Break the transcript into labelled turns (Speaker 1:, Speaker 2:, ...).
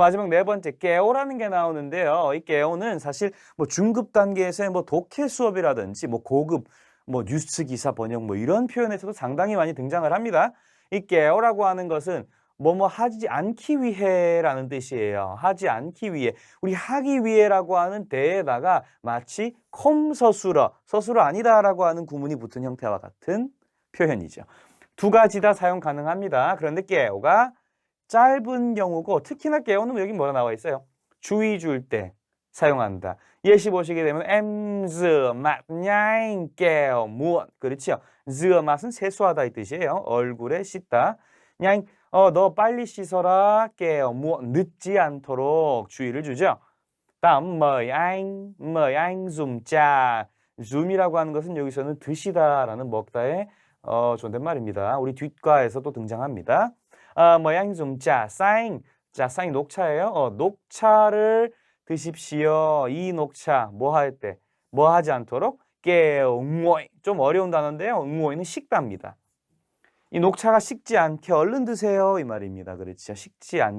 Speaker 1: 마지막 네 번째 깨오라는 게 나오는데요. 이 깨오는 사실 뭐 중급 단계에서의 뭐 독해 수업이라든지 뭐 고급 뭐 뉴스 기사 번역 뭐 이런 표현에서도 상당히 많이 등장을 합니다. 이 깨오라고 하는 것은 뭐뭐 하지 않기 위해라는 뜻이에요. 하지 않기 위해. 우리 하기 위해라고 하는 대에다가 마치 콤 서술어, 서술어 아니다라고 하는 구문이 붙은 형태와 같은 표현이죠. 두 가지 다 사용 가능합니다. 그런데 깨오가 짧은 경우고 특히나 깨오는 여기 뭐라 나와 있어요? 주의 줄 때 사용한다. 예시 보시게 되면 엠즈 맛 냐잉 깨오 무엇 그렇죠? 즈 맛은 세수하다 이 뜻이에요. 얼굴에 씻다. 냐잉 어너 빨리 씻어라 깨오 무엇 늦지 않도록 주의를 주죠. 다음 anh dùng trà zoom이라고 하는 것은 여기서는 드시다라는 먹다의 어, 존댓말입니다. 우리 뒷과에서도 등장합니다. 아, 모양 좀 짜, 사잉. 자, 사잉 녹차예요. 어, 녹차를 드십시오. 이 녹차 뭐 할 때? 뭐 하지 않도록? 깨, 응모이. 좀 어려운 단어인데요. 응모이는 식다입니다. 이 녹차가 식지 않게 얼른 드세요. 이 말입니다. 그렇죠. 식지 않